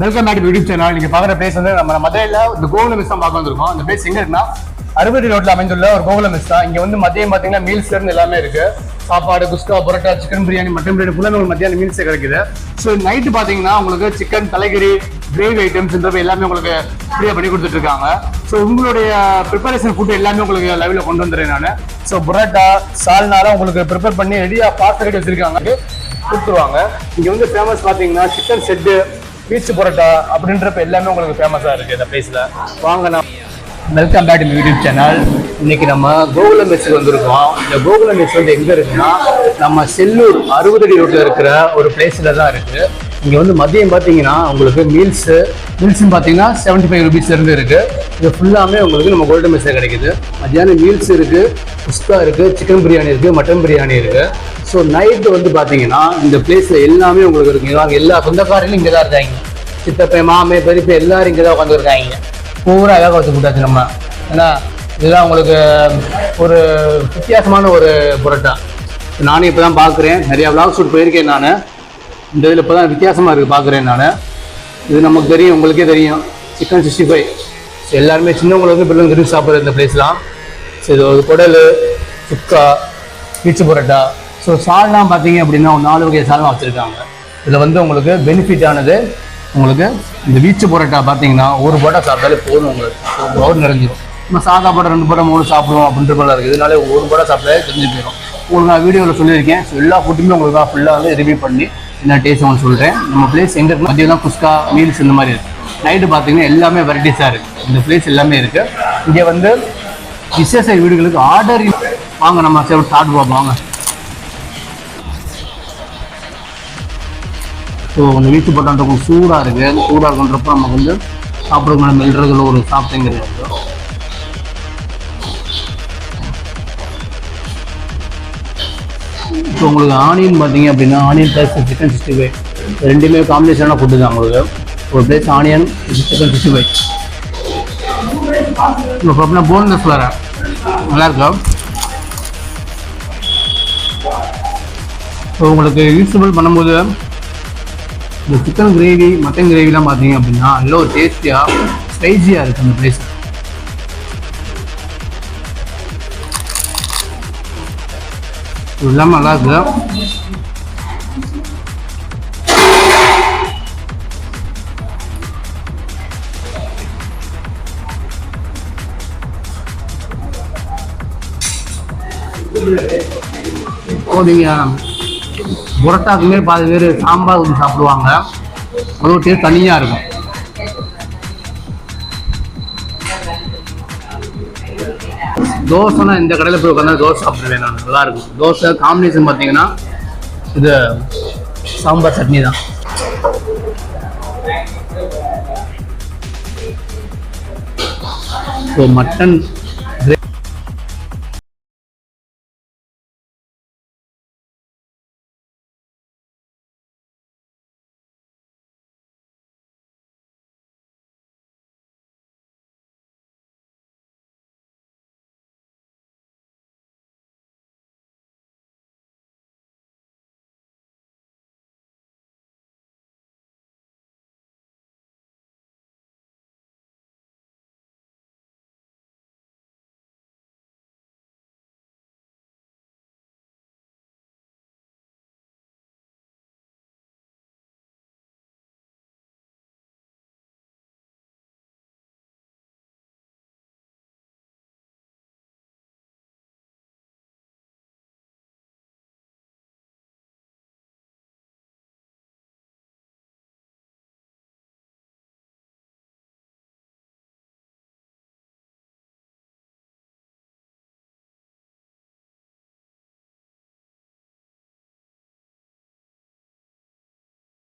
Welcome back YouTube channel நீங்க பாக்குற place வந்து நம்ம மதுரையில இந்த கோகுல மிஸ் தான் பார்க்க வந்திருக்கோம். அந்த பிளேஸ் எங்க இருக்குன்னா அறுபடி ரோட்ல அமைந்துள்ள ஒரு கோகுல மிஸ் தான். இங்க வந்து மதியம் பாத்தீங்கன்னா மீல்ஸ்ல இருந்து எல்லாமே இருக்கு. சாப்பாடு குஸ்கா பரோட்டா சிக்கன் பிரியாணி மட்டன் பிரியாணி ஃபுல்லாக உங்களுக்கு மத்தியான மீல்ஸே கிடைக்குது. ஸோ நைட்டு பார்த்தீங்கன்னா உங்களுக்கு சிக்கன் தலைகறி கிரேவி ஐட்டம்ஸ்ன்றது எல்லாமே உங்களுக்கு ஃப்ரீயாக பண்ணி கொடுத்துட்டு இருக்காங்க. ஸோ உங்களுடைய ப்ரிப்பரேஷன் ஃபுட் எல்லாமே உங்களுக்கு லைவ்ல கொண்டு வந்துடுறேன் நான். ஸோ பரோட்டா சால்னாலாம் உங்களுக்கு ப்ரிப்பேர் பண்ணி ரெடியாக பாஸ்ட் கட்டி வச்சுருக்காங்க. கொடுத்துருவாங்க. இங்கே வந்து ஃபேமஸ் பார்த்தீங்கன்னா சிக்கன் செட்டு பீச் பரோட்டா அப்படின்றப்ப எல்லாமே உங்களுக்கு ஃபேமஸா இருக்கு இந்த பிளேஸ்ல வாங்க நான். Welcome back to YouTube channel இன்னைக்கு நம்ம கோகுல மெஸ்ஸுக்கு வந்திருக்கோம். இந்த கோகுல மெஸ் வந்து எங்க இருக்குன்னா நம்ம செல்லூர் அறுபதடி ரோட்ல இருக்கிற ஒரு பிளேஸ்ல தான் இருக்கு. இங்க வந்து மதியம் பாத்தீங்கன்னா உங்களுக்கு மீல்ஸ் மீல்ஸ் பாத்தீங்கன்னா செவன்டி ஃபைவ் ருபீஸ்ல இருந்து இருக்கு. இது ஃபுல்லாமே உங்களுக்கு நம்ம கோல்டன் மெஸ்ல கிடைக்குது. மத்தியானம் மீல்ஸ் இருக்கு குஸ்கா இருக்கு சிக்கன் பிரியாணி இருக்கு மட்டன் பிரியாணி இருக்கு. ஸோ நைட்டு வந்து பார்த்தீங்கன்னா இந்த பிளேஸில் எல்லாமே உங்களுக்கு இருக்கு இங்க எல்லா சொந்தக்காரங்களும் இங்கே தான் இருக்காங்க. சித்தப்பை மாமே பெரியப்பை எல்லாரும் இங்கே தான் உட்காந்துருக்காங்க பூரா அழகாக வச்சு கொடுத்தாச்சு நம்ம ஏன்னா இதெல்லாம் உங்களுக்கு ஒரு வித்தியாசமான ஒரு புரோட்டா நானும் இப்போ தான் பார்க்குறேன் நிறையா விளாக் ஷூட் போயிருக்கேன் நான். இந்த இதில் இப்போ தான் வித்தியாசமாக இருக்குது பார்க்குறேன் நான். இது நமக்கு தெரியும் உங்களுக்கே தெரியும். சிக்கன் சிக்ஸ்டி ஃபைவ் எல்லாருமே சின்னவங்களுக்கு பிள்ளைங்க விரும்பி சாப்பிட்ற இந்த பிளேஸ்லாம் ஸோ இது ஒரு குடல் சுக்கா பீச்சு பரோட்டா ஸோ சால்னா பார்த்தீங்க அப்படின்னா ஒரு நாலு வகை சால்னா வச்சுருக்காங்க. இதில் வந்து உங்களுக்கு பெனிஃபிட் ஆனது உங்களுக்கு இந்த வீச்சு பரோட்டா பார்த்தீங்கன்னா ஒரு பரோட்டா சாப்பிட்டாலே போதும் உங்களுக்கு. பவுர் நிறைஞ்சிடும் நம்ம சாதா பரோட்டா ரெண்டு பரோட்டா மூணு சாப்பிடுவோம் அப்படின்ற போல இருக்குது இதனால ஒரு பரோட்டா சாப்பிட்டாலே தெரிஞ்சு போயிடும் உங்களுக்கு நான் வீடியோவில் சொல்லியிருக்கேன். ஸோ எல்லா ஃபுட்டுமே உங்களுக்கு நான் ஃபுல்லாக வந்து ரிவ்யூ பண்ணி என்ன டேஸ்ட் ஒன்று சொல்கிறேன் நம்ம பிளேஸ் எங்கே இருக்கு? மதியம் தான் குஸ்கா மீல்ஸ் இந்த மாதிரி இருக்குது நைட்டு பார்த்தீங்கன்னா எல்லாமே வெரைட்டிஸாக இருக்குது இந்த பிளேஸ் எல்லாமே இருக்குது இங்கே வந்து விசேஷ வீடுகளுக்கு ஆர்டர் வாங்க நம்ம சரி சாப்பிட்டு பார்ப்போம் வாங்க. ஸோ அந்த வீட்டு பட்டாண்டு கொஞ்சம் சூடாக இருக்குது சூடாக இருக்குன்றப்ப நமக்கு வந்து சாப்பிட்றதுக்கு மேலே மெல்றதுல ஒரு சாப்பிட்டுங்கிறது இப்போ உங்களுக்கு ஆனியன் பார்த்தீங்க அப்படின்னா onion plus chicken sixty five ரெண்டுமே காம்பினேஷனான ஃபுட்டு தான் உங்களுக்கு. ஒரு place onion chicken sixty five இப்போ பார்த்தீங்கன்னா போன்லெஸ் வேறு. நல்லா இருக்கா? ஸோ உங்களுக்கு யூஸபிள் பண்ணும்போது இந்த சிக்கன் கிரேவி மட்டன் கிரேவிலாம் பார்த்தீங்க அப்படின்னா நல்ல ஒரு டேஸ்டியாக ஸ்பைசியாக இருக்குது அந்த பிளேஸ் இல்லாமல் நல்லா இருக்குது? போதீங்க புரோட்டாக்குமே பாதி பேர் சாம்பார் ஊற்றி சாப்பிடுவாங்க. அது ஒரு டேஸ்ட் தனியாக இருக்கும். தோசைனா இந்த கடையில் போய் உட்காந்து தோசை சாப்பிடுவேன் நான். நல்லா இருக்கும். தோசை காம்பினேஷன் பார்த்தீங்கன்னா இது சாம்பார் சட்னி தான். So mutton